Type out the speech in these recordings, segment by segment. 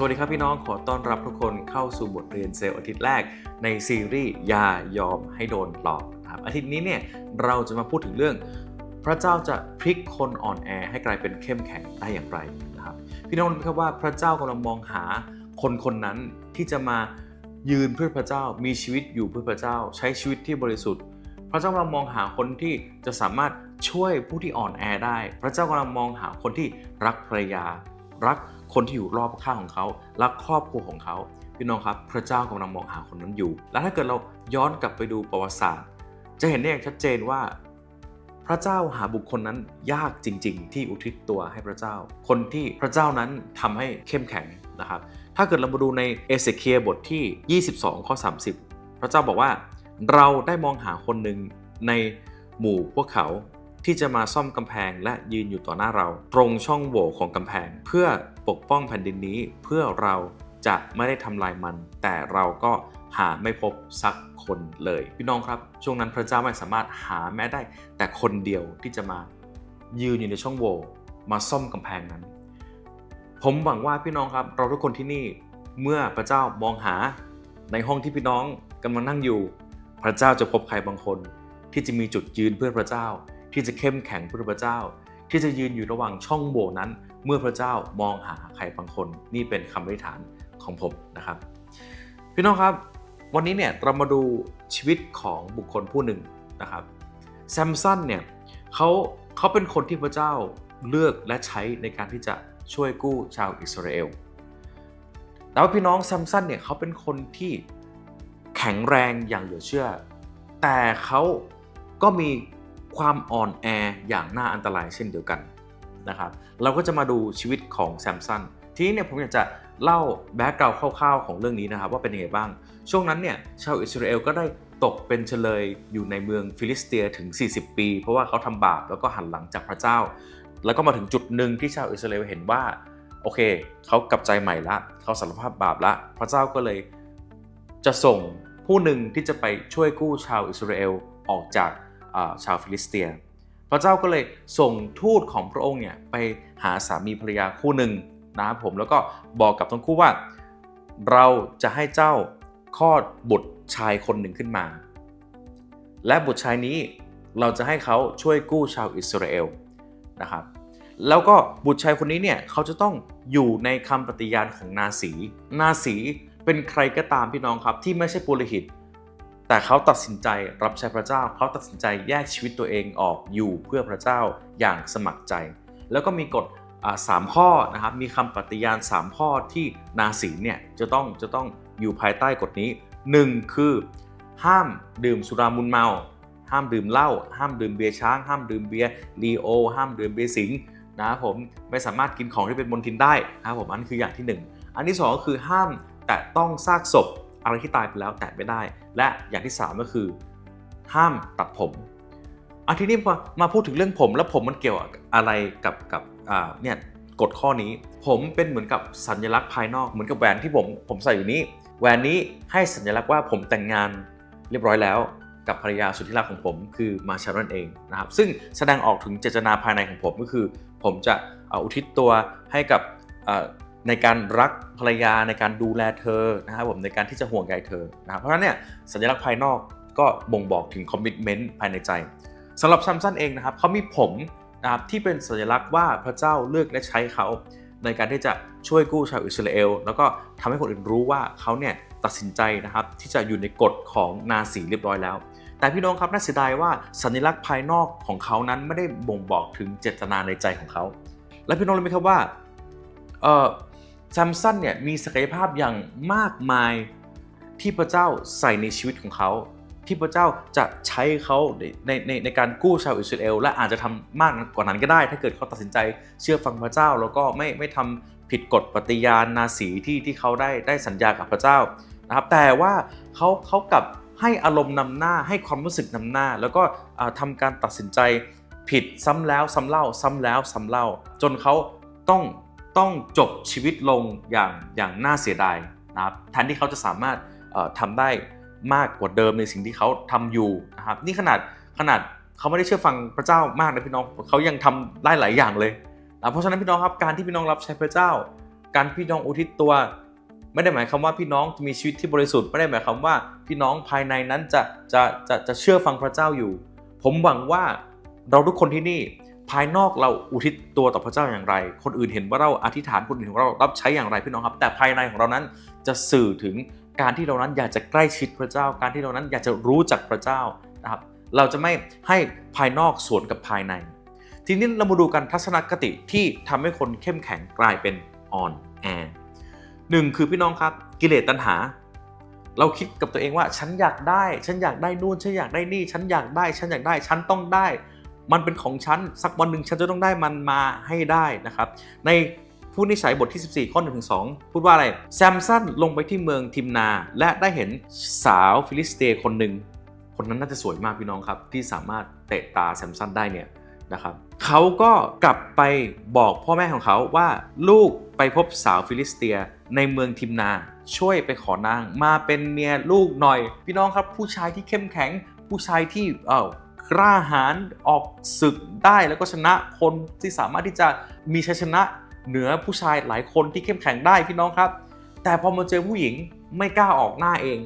สวัสดีครับพี่น้องขอต้อนรับทุกคนเข้าสู่บทเรียนเซลล์อาทิตย์แรกในซีรีส์อย่ายอมให้โดนหลอกนะครับอาทิตย์นี้เนี่ยเราจะมาพูดถึงเรื่อง พระเจ้าจะพลิกคนอ่อนแอให้กลายเป็นเข้มแข็งได้อย่างไรนะครับพี่น้องรู้ครับว่าพระเจ้ากำลังมองหาคนคนนั้นที่จะมายืนเพื่อพระเจ้ามีชีวิตอยู่เพื่อพระเจ้า ใช้ชีวิตที่บริสุทธิ์ พระเจ้ากำลังมองหาคนที่จะสามารถช่วยผู้ที่อ่อนแอได้ พระเจ้ากำลังมองหาคนที่รักภรรยา รัก คนที่อยู่รอบข้างของเขารักครอบครัวของเขาพี่น้องครับ พระเจ้ากำลังมองหาคนนั้นอยู่ และถ้าเกิดเราย้อนกลับไปดูประวัติศาสตร์ จะเห็นได้อย่างชัดเจนว่า พระเจ้าหาบุคคลนั้นยากจริง ๆ ที่อุทิศตัวให้พระเจ้า คนที่พระเจ้านั้นทำให้เข้มแข็งนะครับ ถ้าเกิดเรามาดูในเอเสเคียบทที่ 22 ข้อ 30 พระเจ้าบอกว่า เราได้มองหาคนหนึ่งในหมู่พวกเขา ที่จะมาซ่อมกำแพงและยืนอยู่ต่อหน้าเรา ตรงช่องโหว่ของกำแพง เพื่อปกป้องแผ่นดินนี้เพื่อเราจะไม่ได้ทำลายมัน แต่เราก็หาไม่พบสักคนเลย พี่น้องครับช่วงนั้นพระเจ้าไม่สามารถหาแม้ได้ แต่คนเดียวที่จะมายืนอยู่ในช่องโหว่มาซ่อมกำแพงนั้น ผมหวังว่าพี่น้องครับ เราทุกคนที่นี่เมื่อพระเจ้ามองหาในห้องที่พี่น้องกำลังนั่งอยู่ พระเจ้าจะพบใครบางคน ที่จะมีจุดยืนเพื่อพระเจ้า ที่จะเข้มแข็งเพื่อพระเจ้า ที่จะยืนอยู่ระหว่างช่องโหว่นั้น เมื่อพระเจ้ามองหาใครบางคน นี่เป็นคำอธิษฐานของผมนะครับ พี่น้องครับ วันนี้เนี่ยเรามาดูชีวิตของบุคคลผู้หนึ่งนะครับแซมสันเนี่ยเขาเขาเป็นคนที่พระเจ้าเลือกและใช้ในการที่จะช่วยกู้ชาวอิสราเอลแต่ว่าพี่น้องแซมสันเนี่ยเขาเป็นคนที่แข็งแรงอย่างเหลือเชื่อ แต่เขาก็มี ความอ่อนแออย่างน่าอันตรายเช่นเดียวกันนะครับเราก็จะมาดูชีวิตของแซมสันทีนี้เนี่ยผมอยากจะเล่าแบ็กกราวคร่าวๆของเรื่องนี้นะครับว่าเป็นยังไงบ้าง ช่วงนั้นเนี่ยชาวอิสราเอลก็ได้ตกเป็นเฉลยอยู่ในเมืองฟิลิสเตียถึง 40 ปี เพราะว่าเขาทำบาปแล้วก็หันหลังจากพระเจ้า แล้วก็มาถึงจุดหนึ่งที่ชาวอิสราเอลเห็นว่าโอเคเขากลับใจใหม่ละเขาสารภาพบาปละพระเจ้าก็เลยจะส่งผู้หนึ่งที่จะไปช่วยกู้ชาวอิสราเอลออกจาก ชาวฟิลิสเตีย พระเจ้าก็เลยส่งทูตของพระองค์เนี่ยไปหาสามีภรรยาคู่หนึ่งนะครับผมแล้วก็บอกกับทั้งคู่ว่า เราจะให้เจ้าคลอดบุตรชายคนหนึ่งขึ้นมา และบุตรชายนี้เราจะให้เขาช่วยกู้ชาวอิสราเอลนะครับแล้วก็บุตรชายคนนี้เนี่ยเขาจะต้องอยู่ในคำปฏิญาณของนาสี นาสีเป็นใครก็ตามพี่น้องครับ ที่ไม่ใช่ปุโรหิต แต่เขาตัดสินใจรับใช้พระเจ้า เขาตัดสินใจแยกชีวิตตัวเองออกอยู่เพื่อพระเจ้าอย่างสมัครใจ แล้วก็มีกฎสามข้อนะครับ มีคำปฏิญาณ 3 ข้อที่นาสีเนี่ยจะต้องจะต้องอยู่ภายใต้กฎนี้ 1 คือ ห้ามดื่มสุรามุนเมา ห้ามดื่มเหล้า ห้ามดื่มเบียร์ช้าง ห้ามดื่มเบียร์ลีโอ ห้ามดื่มเบียร์สิงนะครับผมไม่สามารถกินของที่เป็นมลทินได้นะครับผมอันนคืออย่างที่ 1 อันที่ 2 ก็คือห้ามแตะต้องซากศพ อะไรที่ตายไปแล้วแตะไม่ได้ และอย่างที่ 3 ก็คือ ห้ามตัดผมอาทีนี้มามาพูดถึงเรื่องผมแล้วผมมันเกี่ยวอะไรกับกับเนี่ยกฎข้อนี้ ผมเป็นเหมือนกับสัญลักษณ์ภายนอกเหมือนกับแหวนที่ผมผมใส่อยู่นี้แหวนนี้ให้สัญลักษณ์ว่าผมแต่งงานเรียบร้อยแล้วกับภรรยาสุดที่รักของผมคือมาชารอนเองนะครับซึ่งแสดงออกถึงเจตนาภายในของผมก็คือ ผมจะอุทิศตัวให้กับ ในการรักภรรยาในการดูแลเธอนะครับผมในการที่จะห่วงใยเธอนะเพราะฉะนั้นเนี่ยสัญลักษณ์ภายนอกก็บ่งบอกถึงคอมมิชเมนต์ภายในใจสำหรับซัมซันเองนะครับเขามีผมนะครับที่เป็นสัญลักษณ์ว่าพระเจ้าเลือกและใช้เขาในการที่จะช่วยกู้ชาวอิสราเอลแล้วก็ทำให้คนอื่นรู้ว่าเขาเนี่ยตัดสินใจนะครับที่จะอยู่ในกฎของนาสีเรียบร้อยแล้ว แต่พี่น้องครับน่าเสียดายว่าสัญลักษณ์ภายนอกของเขานั้นไม่ได้บ่งบอกถึงเจตนาในใจของเขา และพี่น้องรู้ไหมครับว่าเออ ซัมสันเนี่ยมีศักยภาพอย่างมากมายที่พระเจ้าใส่ในชีวิตของเขา ที่พระเจ้าจะใช้เขาในในในในการกู้ชาวอิสราเอลและอาจจะทำมากกว่านั้นก็ได้ ถ้าเกิดเขาตัดสินใจเชื่อฟังพระเจ้า แล้วก็ไม่ไม่ทำผิดกฎปฏิญาณนาสีที่ที่เขาได้ได้สัญญากับพระเจ้านะครับแต่ว่าเขาเขากับให้อารมณ์นำหน้าให้ความรู้สึกนำหน้า แล้วก็อ่าทำการตัดสินใจผิดซ้ำแล้วซ้ำเล่า ซ้ำแล้วซ้ำเล่า จนเขาต้อง ต้องจบชีวิตลงอย่างอย่างน่าเสียดายนะครับแทนที่เขาจะสามารถเอ่อทำได้มากกว่าเดิมในสิ่งที่เขาทำอยู่นะครับนี่ขนาดขนาดเขาไม่ได้เชื่อฟังพระเจ้ามากนะพี่น้องเขายังทำได้หลายอย่างเลยนะเพราะฉะนั้นพี่น้องครับการที่พี่น้องรับใช้พระเจ้า การพี่น้องอุทิศตัว ไม่ได้หมายความว่าพี่น้องจะมีชีวิตที่บริสุทธิ์ไม่ได้หมายความว่าพี่น้องภายในนั้นจะจะจะจะเชื่อฟังพระเจ้าอยู่ ผมหวังว่าเราทุกคนที่นี่ ภายนอกเราอุทิศตัวต่อพระเจ้าอย่างไร คนอื่นเห็นว่าเราอธิษฐานคนอื่นของเรารับใช้อย่างไรพี่น้องครับ แต่ภายในของเรานั้นจะสื่อถึงการที่เรานั้นอยากจะใกล้ชิดพระเจ้า การที่เรานั้นอยากจะรู้จักพระเจ้านะครับ เราจะไม่ให้ภายนอกสวนกับภายใน ทีนี้เรามาดูกันทัศนคติที่ทำให้คนเข้มแข็งกลายเป็นอ่อนแอหนึ่งคือพี่น้องครับกิเลสตัณหา เราคิดกับตัวเองว่าฉันอยากได้ ฉันอยากได้นู่นฉันอยากได้นี่ ฉันอยากได้ ฉันอยากได้ ฉันต้องได้ มันเป็นของฉัน สักวันหนึ่งฉันจะต้องได้มันมาให้ได้นะครับ ในผู้นิสัยบทที่ 14 ข้อ1ถึง2พูดว่าอะไร แซมสันลงไปที่เมืองทิมนา และได้เห็นสาวฟิลิสเตียคนหนึ่ง คนนั้นน่าจะสวยมากพี่น้องครับ ที่สามารถเตะตาแซมสันได้เนี่ยนะครับเขาก็กลับไปบอกพ่อแม่ของเขาว่าลูกไปพบสาวฟิลิสเตียในเมืองทิมนา ช่วยไปขอนางมาเป็นเมียลูกหน่อย พี่น้องครับผู้ชายที่เข้มแข็งผู้ชายที่เออ กล้าหาญออกศึกได้แล้วก็ชนะคนที่สามารถที่จะมีชัยชนะเหนือผู้ชายหลายคนที่เข้มแข็งได้พี่น้องครับ แต่พอมาเจอผู้หญิงไม่กล้าออกหน้าเอง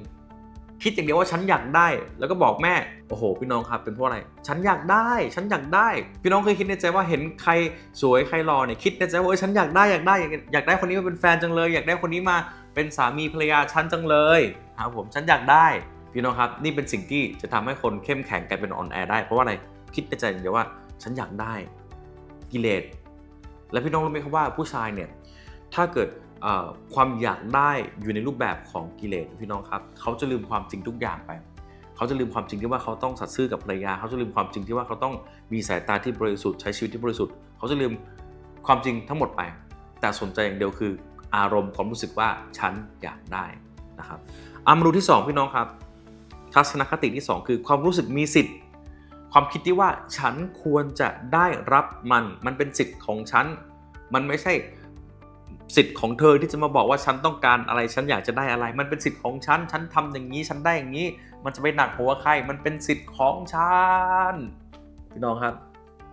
คิดอย่างเดียวว่าฉันอยากได้ แล้วก็บอกแม่โอ้โห พี่น้องครับเป็นเพราะอะไร ฉันอยากได้ ฉันอยากได้ พี่น้องเคยคิดในใจว่าเห็นใครสวยใครหล่อเนี่ยคิดในใจว่าเออฉันอยากได้อยากได้อยากอยากได้คนนี้มาเป็นแฟนจังเลย อยากได้คนนี้มาเป็นสามีภรรยาฉันจังเลยครับผมฉันอยากได้ พี่น้องครับนี่เป็นสิ่งที่จะทำให้คนเข้มแข็งกลายเป็นออนแอร์ได้ เพราะว่าอะไรคิดในใจอย่างเดียวว่า ฉันอยากได้กิเลสและพี่น้องรู้ไหมครับว่าผู้ชายเนี่ยถ้าเกิดความอยากได้อยู่ในรูปแบบของกิเลสพี่น้องครับเขาจะลืมความจริงทุกอย่างไปเขาจะลืมความจริงที่ว่าเขาต้องสัตย์ซื่อกับภรรยาเขาจะลืมความจริงที่ว่าเขาต้องมีสายตาที่บริสุทธิ์ใช้ชีวิตที่บริสุทธิ์เขาจะลืมความจริงทั้งหมดไป แต่สนใจอย่างเดียวคือ อารมณ์ความรู้สึกว่าฉันอยากได้นะครับอามาดูที่สองพี่น้องครับ ทัศนคติที่ 2 คือความรู้สึกมีสิทธิ์ ความคิดที่ว่าฉันควรจะได้รับมัน มันเป็นสิทธิ์ของฉัน มันไม่ใช่สิทธิ์ของเธอที่จะมาบอกว่าฉันต้องการอะไรฉันอยากจะได้อะไร มันเป็นสิทธิ์ของฉัน ฉันทำอย่างนี้ฉันได้อย่างนี้ มันจะไปหนักหัวใครมันเป็นสิทธิ์ของฉันพี่น้องครับ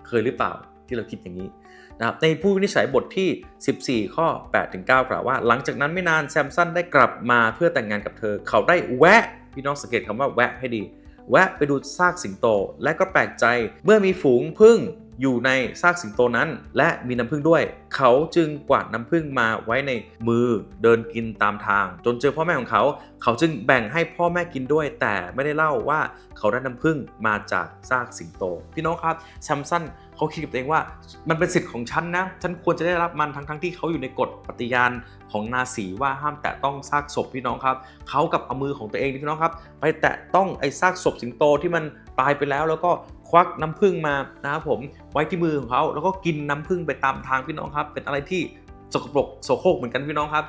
เคยหรือเปล่าที่เราคิดอย่างนี้นะครับในผู้วินิจฉัยบทที่ 14 ข้อ8ถึง9กล่าวว่า หลังจากนั้นไม่นานแซมสันได้กลับมาเพื่อแต่งงานกับเธอ เขาได้แวะ พี่น้องสังเกตคำว่าแวะให้ดี แวะไปดูซากสิงโต และก็แปลกใจเมื่อมีฝูงผึ้งอยู่ในซากสิงโตนั้น และมีน้ำผึ้งด้วย เขาจึงกวาดน้ำผึ้งมาไว้ในมือเดินกินตามทาง จนเจอพ่อแม่ของเขา เขาจึงแบ่งให้พ่อแม่กินด้วย แต่ไม่ได้เล่าว่าเขาได้น้ำผึ้งมาจากซากสิงโต พี่น้องครับแซมสัน เขาคิดกับตัวเองว่ามันเป็นสิทธิ์ของฉันนะ ฉันควรจะได้รับมันทั้งทั้งๆที่เขาอยู่ในกฎปฏิญาณของนาสีว่าห้ามแตะต้องซากศพพี่น้องครับเขากับเอามือของตัวเองนี่พี่น้องครับ ไปแตะต้องไอ้ซากศพสิงโตที่มันตายไปแล้วแล้วก็ควักน้ำผึ้งมานะครับผมไว้ที่มือของเขาแล้วก็กินน้ำผึ้งไปตามทางพี่น้องครับ เป็นอะไรที่สกปรกโสโครกเหมือนกันพี่น้องครับ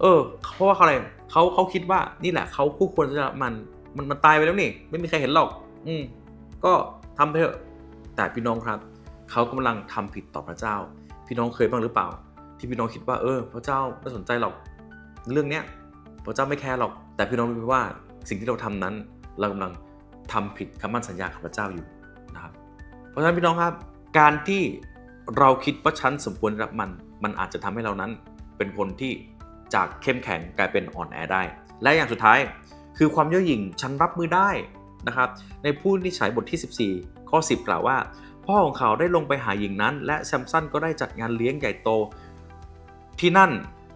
เออ เพราะว่าเขาอะไรเขาเขาคิดว่านี่แหละเขาคู่ควรจะมันมันมันตายไปแล้วนี่ ไม่มีใครเห็นหรอก อืมก็ทำไปเถอะ แต่พี่น้องครับ เขากำลังทำผิดต่อพระเจ้า พี่น้องเคยบ้างหรือเปล่า ที่พี่น้องคิดว่าเออ พระเจ้าไม่สนใจหรอกเรื่องเนี้ยพระเจ้าไม่แคร์หรอก แต่พี่น้องรู้ไหมว่าสิ่งที่เราทำนั้น เรากำลังทำผิดคำมั่นสัญญาของพระเจ้าอยู่นะครับ เพราะฉะนั้นพี่น้องครับ การที่เราคิดว่าฉันสมควรรับมัน มันอาจจะทำให้เรานั้นเป็นคนที่จากเข้มแข็งกลายเป็นอ่อนแอได้ และอย่างสุดท้ายคือความเย่อหยิ่งฉันรับมือได้นะครับ ในผู้นิสัยบทที่14 ข้อ 10 กล่าวว่า พ่อของเขาได้ลงไปหาหญิงนั้น และแซมสันก็ได้จัดงานเลี้ยงใหญ่โต ที่นั่น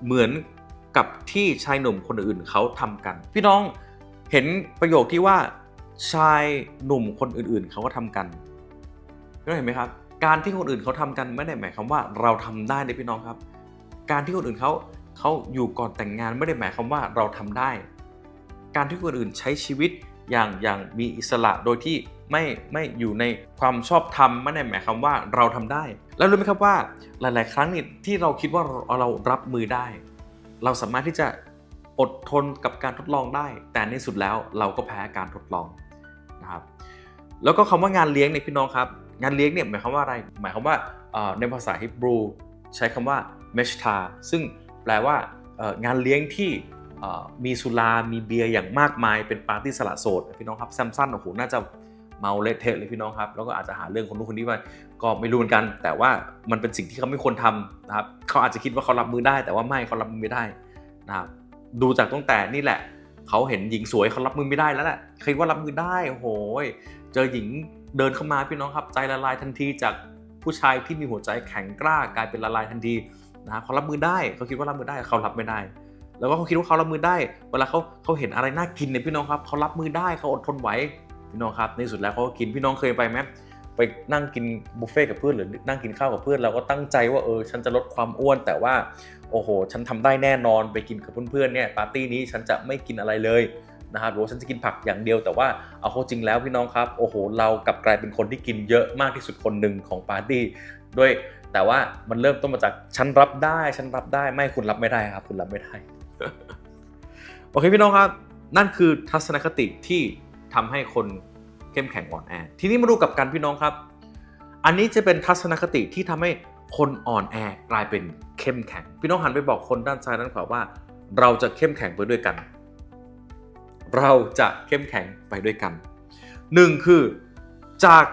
เหมือนกับที่ชายหนุ่มคนอื่นเขาทำกัน พี่น้องเห็นประโยคที่ว่าชายหนุ่มคนอื่นๆ เขาก็ทำกันพี่น้องเห็นไหมครับ การที่คนอื่นเขาทำกันไม่ได้หมายความว่าเราทำได้นะพี่น้องครับ การที่คนอื่นเขาเขาอยู่ก่อนแต่งงานไม่ได้หมายความว่าเราทำได้ การที่คนอื่นใช้ชีวิตอย่างอย่างมีอิสระโดยที่ ไม่ไม่อยู่ในความชอบธรรมไม่ได้หมายความว่าเราทำได้ แล้วรู้ไหมครับว่าหลาย ๆ ครั้งนี่ที่เราคิดว่าเรารับมือได้ เราสามารถที่จะอดทนกับการทดลองได้ แต่ในสุดแล้วเราก็แพ้การทดลองนะครับแล้วก็คำว่างานเลี้ยงเนี่ยพี่น้องครับ งานเลี้ยงเนี่ยหมายความว่าอะไร หมายความว่าในภาษาฮิบรู ใช้คำว่าเมชทาซึ่งแปลว่างานเลี้ยงที่มีสุรา มีเบียร์อย่างมากมายเป็นปาร์ตี้สละโสดพี่น้องครับแซมสันโอ้โหน่าจะ เมาเละเทะเลยพี่น้องครับ แล้วก็อาจจะหาเรื่องคนนู้นคนนี้ไปก็ไม่รู้เหมือนกัน แต่ว่ามันเป็นสิ่งที่เขาไม่ควรทำนะครับเขาอาจจะคิดว่าเขารับมือได้ แต่ว่าไม่เขารับมือไม่ได้นะครับดูจากตั้งแต่นี่แหละเขาเห็นหญิงสวยเขารับมือไม่ได้แล้วแหละคิดว่ารับมือได้โอ้โหเจอหญิงเดินเข้ามาพี่น้องครับ ใจละลายทันทีจากผู้ชายที่มีหัวใจแข็งกล้ากลายเป็นละลายทันทีนะครับเขารับมือได้เขาคิดว่ารับมือได้เขารับไม่ได้ แล้วก็เขาคิดว่าเขารับมือได้ เวลาเขาเขาเห็นอะไรน่ากินเนี่ยพี่น้องครับเขารับมือได้เขาอดทนไหว พี่น้องครับในสุดแล้วเขาก็กินพี่น้องเคยไปไหมไปนั่งกินบุฟเฟ่กับเพื่อนหรือนั่งกินข้าวกับเพื่อนเราก็ตั้งใจว่าเออฉันจะลดความอ้วน แต่ว่าโอ้โห ฉันทำได้แน่นอนไปกินกับเพื่อนๆเนี่ยปาร์ตี้นี้ฉันจะไม่กินอะไรเลยนะครับหรือว่าฉันจะกินผักอย่างเดียว แต่ว่าเอาเข้าจริงแล้วพี่น้องครับโอ้โหเรากลับกลายเป็นคนที่กินเยอะมากที่สุดคนหนึ่งของปาร์ตี้ด้วยแต่ว่ามันเริ่มต้นมาจากฉันรับได้ฉันรับได้ไม่คุณรับไม่ได้ครับ คุณรับไม่ได้โอเคพี่น้องครับ นั่นคือทัศนคติที่ ทำให้คนเข้มแข็งอ่อนแอ ทีนี้มาดูกับกันพี่น้องครับ อันนี้จะเป็นทัศนคติที่ทำให้คนอ่อนแอกลายเป็นเข้มแข็ง พี่น้องหันไปบอกคนด้านซ้ายด้านขวาว่า เราจะเข้มแข็งไปด้วยกัน เราจะเข้มแข็งไปด้วยกันหนึ่งคือจาก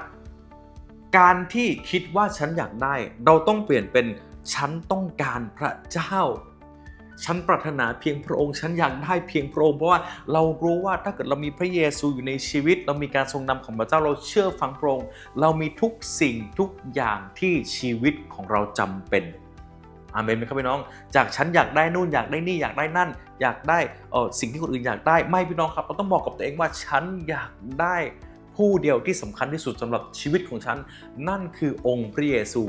การที่คิดว่าฉันอยากได้ เราต้องเปลี่ยนเป็นฉันต้องการพระเจ้า ฉันปรารถนาเพียงพระองค์ ฉันอยากได้เพียงพระองค์ เพราะว่าเรารู้ว่าถ้าเกิดเรามีพระเยซูอยู่ในชีวิต เรามีการทรงนำของพระเจ้าเราเชื่อฟังพระองค์ เรามีทุกสิ่งทุกอย่างที่ชีวิตของเราจำเป็นอาเมนไหมครับพี่น้อง จากฉันอยากได้นู่นอยากได้นี่อยากได้นั่น อยากได้เออสิ่งที่คนอื่นอยากได้ไม่พี่น้องครับ เราต้องบอกกับตัวเองว่าฉันอยากได้ผู้เดียวที่สำคัญที่สุดสำหรับชีวิตของฉัน นั่นคือองค์พระเยซู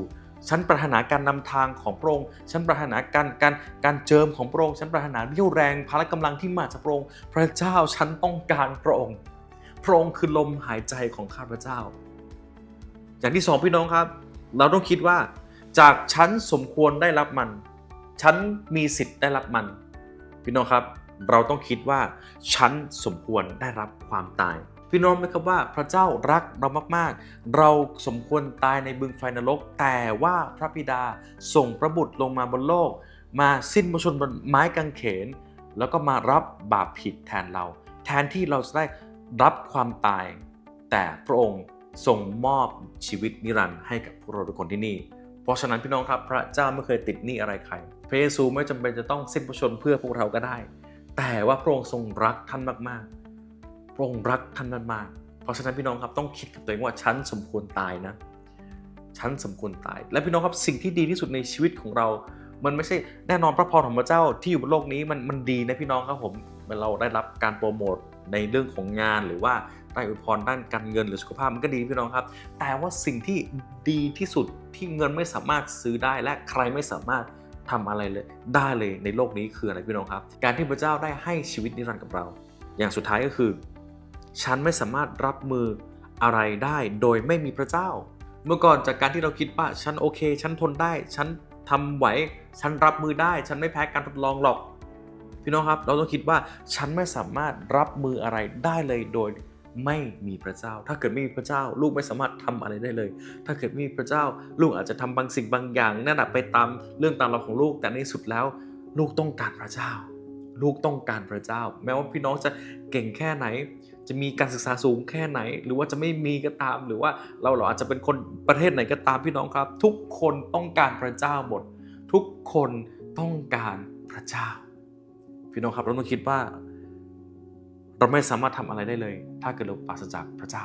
ฉันปรารถนาการนำทางของพระองค์ ฉันปรารถนาการการการเจิมของพระองค์ ฉันปรารถนาเรี่ยวแรงพละกำลังที่มาจากพระองค์ พระเจ้าฉันต้องการพระองค์ พระองค์คือลมหายใจของข้าพเจ้า อย่างที่สองพี่น้องครับ เราต้องคิดว่า จากฉันสมควรได้รับมัน ฉันมีสิทธิ์ได้รับมัน พี่น้องครับ เราต้องคิดว่าฉันสมควรได้รับความตาย พี่น้องไหมครับว่าพระเจ้ารักเรามากๆ เราสมควรตายในบึงไฟนรก แต่ว่าพระบิดาส่งพระบุตรลงมาบนโลก มาสิ้นพระชนบนไม้กางเขน แล้วก็มารับบาปผิดแทนเรา แทนที่เราจะได้รับความตาย แต่พระองค์ทรงมอบชีวิตนิรันดร์ให้กับพวกเราทุกคนที่นี่ เพราะฉะนั้นพี่น้องครับพระเจ้าไม่เคยติดหนี้อะไรใคร พระเยซูไม่จำเป็นจะต้องสิ้นพระชนเพื่อพวกเราก็ได้ แต่ว่าพระองค์ทรงรักท่านมากๆ ระองค์รักท่านมาก เพราะฉะนั้นพี่น้องครับต้องคิดกับตัวเองว่าฉันสมควรตายนะฉันสมควรตาย และพี่น้องครับสิ่งที่ดีที่สุดในชีวิตของเรา มันไม่ใช่แน่นอนพระพรของพระเจ้าที่อยู่บนโลกนี้มันมันดีนะพี่น้องครับผมเราได้รับการโปรโมทในเรื่องของงานหรือว่าได้อวยพรด้านการเงินหรือสุขภาพมันก็ดีพี่น้องครับ แต่ว่าสิ่งที่ดีที่สุดที่เงินไม่สามารถซื้อได้และใครไม่สามารถทำอะไรเลยได้เลยในโลกนี้คืออะไรพี่น้องครับ การที่พระเจ้าได้ให้ชีวิตนิรันดร์กับเรา อย่างสุดท้ายก็คือ ฉันไม่สามารถรับมืออะไรได้โดยไม่มีพระเจ้า เมื่อก่อนจากการที่เราคิดว่าฉันโอเค ฉันทนได้ ฉันทำไหว ฉันรับมือได้ ฉันไม่แพ้การทดลองหรอก พี่น้องครับ เราต้องคิดว่าฉันไม่สามารถรับมืออะไรได้เลยโดยไม่มีพระเจ้า ถ้าเกิดไม่มีพระเจ้า ลูกไม่สามารถทำอะไรได้เลย ถ้าเกิดไม่มีพระเจ้า ลูกอาจจะทำบางสิ่งบางอย่างนั่นแหะไปตามเรื่องตามเราของลูก แต่ในสุดแล้ว ลูกต้องการพระเจ้า ลูกต้องการพระเจ้า แม้ว่าพี่น้องจะเก่งแค่ไหน จะมีการศึกษาสูงแค่ไหน หรือว่าจะไม่มีก็ตาม หรือว่าเราเราอาจจะเป็นคนประเทศไหนก็ตามพี่น้องครับ ทุกคนต้องการพระเจ้าหมด ทุกคนต้องการพระเจ้า พี่น้องครับเราต้องคิดว่า เราไม่สามารถทำอะไรได้เลย ถ้าเกิดเราปราศจากพระเจ้า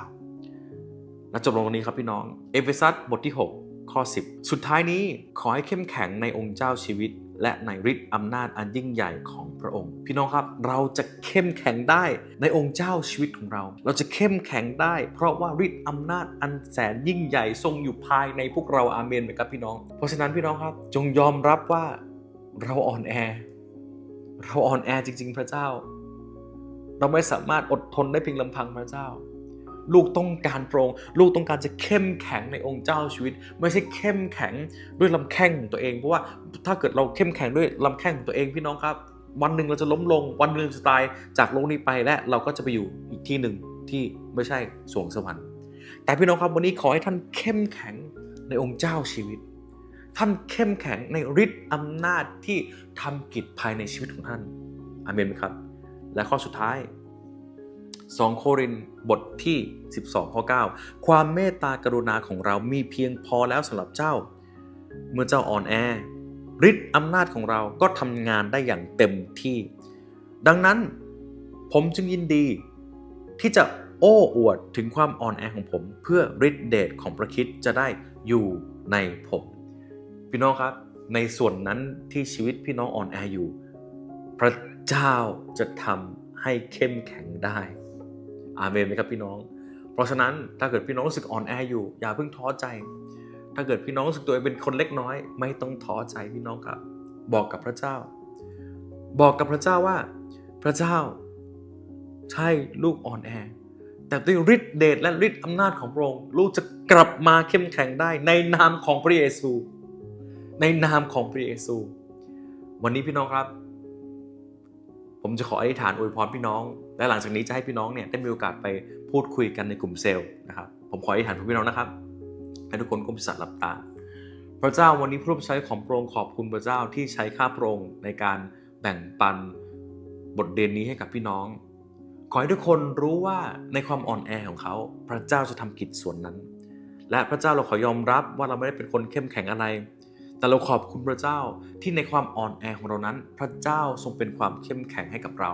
และจบลงตรงนี้ครับพี่น้อง เอเฟซัสบทที่ 6 ข้อ 10 สุดท้ายนี้ขอให้เข้มแข็งในองค์เจ้าชีวิต และในฤทธิ์อำนาจอันยิ่งใหญ่ของพระองค์ พี่น้องครับเราจะเข้มแข็งได้ในองค์เจ้าชีวิตของเรา เราจะเข้มแข็งได้ เพราะว่าฤทธิ์อำนาจอันแสนยิ่งใหญ่ทรงอยู่ภายในพวกเราอาเมนไหมครับพี่น้อง เพราะฉะนั้นพี่น้องครับจงยอมรับว่าเราอ่อนแอ เราอ่อนแอจริง ๆ พระเจ้า เราไม่สามารถอดทนได้เพียงลำพังพระเจ้า ลูกต้องการโปรงลูกต้องการจะเข้มแข็งในองค์เจ้าชีวิต ไม่ใช่เข้มแข็งด้วยลำแข้งของตัวเอง เพราะว่าถ้าเกิดเราเข้มแข็งด้วยลำแข้งของตัวเองพี่น้องครับ วันหนึ่งเราจะล้มลง วันหนึ่งจะตายจากโลกนี้ไปและเราก็จะไปอยู่อีกที่หนึ่งที่ไม่ใช่สวงสวรรค์แต่พี่น้องครับวันนี้ขอให้ท่านเข้มแข็งในองค์เจ้าชีวิต ท่านเข้มแข็งในฤทธิ์อำนาจที่ทำกิจภายในชีวิตของท่าน อาเมนไหมครับ และข้อสุดท้าย 2 โครินบทที่ 12ข้อ9ความเมตตากรุณาของเรามีเพียงพอแล้วสำหรับเจ้า เมื่อเจ้าอ่อนแอฤทธิ์อำนาจของเราก็ทำงานได้อย่างเต็มที่ ดังนั้นผมจึงยินดี ที่จะโอ้อวดถึงความอ่อนแอของผม เพื่อฤทธิ์เดชของพระคิดจะได้อยู่ในผมพี่น้องครับ ในส่วนนั้นที่ชีวิตพี่น้องอ่อนแออยู่ พระเจ้าจะทำให้เข้มแข็งได้ อาเมนไหมครับพี่น้อง เพราะฉะนั้นถ้าเกิดพี่น้องรู้สึกอ่อนแออยู่ อย่าเพิ่งท้อใจ ถ้าเกิดพี่น้องรู้สึกตัวเองเป็นคนเล็กน้อย ไม่ต้องท้อใจพี่น้องครับ บอกกับพระเจ้า บอกกับพระเจ้าว่า พระเจ้า ใช่ลูกอ่อนแอ แต่ด้วยฤทธิเดชและฤทธิอำนาจของพระองค์ลูกจะกลับมาเข้มแข็งได้ ในนามของพระเยซู ในนามของพระเยซู วันนี้พี่น้องครับ ผมจะขออธิษฐานอวยพรพี่น้อง และหลังจากนี้จะให้พี่น้องเนี่ยได้มีโอกาสไปพูดคุยกันในกลุ่มเซลล์นะครับ ผมขออธิษฐานเพื่อพี่น้องนะครับให้ทุกคนก้มสัตว์หลับตา พระเจ้าวันนี้พระผู้ใช้ของพระองค์ขอบคุณพระเจ้าที่ใช้ข้าพระองค์ในการแบ่งปันบทเรียนนี้ให้กับพี่น้อง ขอให้ทุกคนรู้ว่าในความอ่อนแอของเขา พระเจ้าจะทำกิจส่วนนั้น และพระเจ้าเราขอยอมรับว่าเราไม่ได้เป็นคนเข้มแข็งอะไร แต่เราขอบคุณพระเจ้าที่ในความอ่อนแอของเรานั้น พระเจ้าทรงเป็นความเข้มแข็งให้กับเรา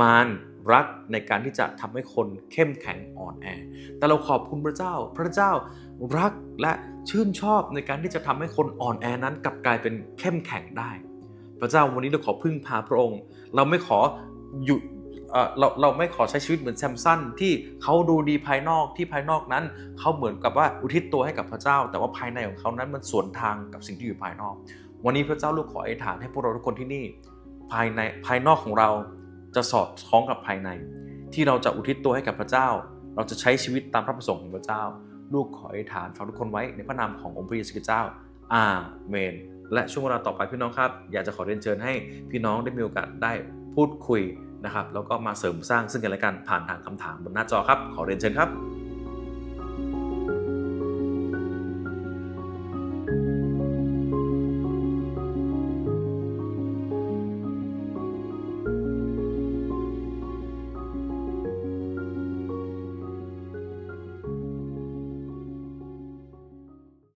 มารรักในการที่จะทำให้คนเข้มแข็งอ่อนแอ แต่เราขอบคุณพระเจ้า พระเจ้ารักและชื่นชอบในการที่จะทำให้คนอ่อนแอนั้นกลับกลายเป็นเข้มแข็งได้ พระเจ้าวันนี้เราขอพึ่งพาพระองค์ เราไม่ขออยู่เอ่อ เราเราไม่ขอใช้ชีวิตเหมือนแซมสันที่เขาดูดีภายนอกที่ภายนอกนั้นเขาเหมือนกับว่าอุทิศตัวให้กับพระเจ้า แต่ว่าภายในของเขานั้นมันสวนทางกับสิ่งที่อยู่ภายนอก วันนี้พระเจ้าลูกขออธิษฐานให้พวกเราทุกคนที่นี่ภายในภายนอกของเราจะสอดคล้องกับภายใน ที่เราจะอุทิศตัวให้กับพระเจ้า เราจะใช้ชีวิตตามพระประสงค์ของพระเจ้า ลูกขออธิษฐานฝากทุกคนไว้ในพระนามขององค์พระเยซูคริสต์เจ้าอาเมน และช่วงเวลาต่อไปพี่น้องครับ อยากจะขอเรียนเชิญให้พี่น้องได้มีโอกาสได้พูดคุย นะครับแล้วก็มาเสริมสร้างซึ่งกันและกันผ่านทางคำถามบนหน้าจอครับ ขอเรียนเชิญครับ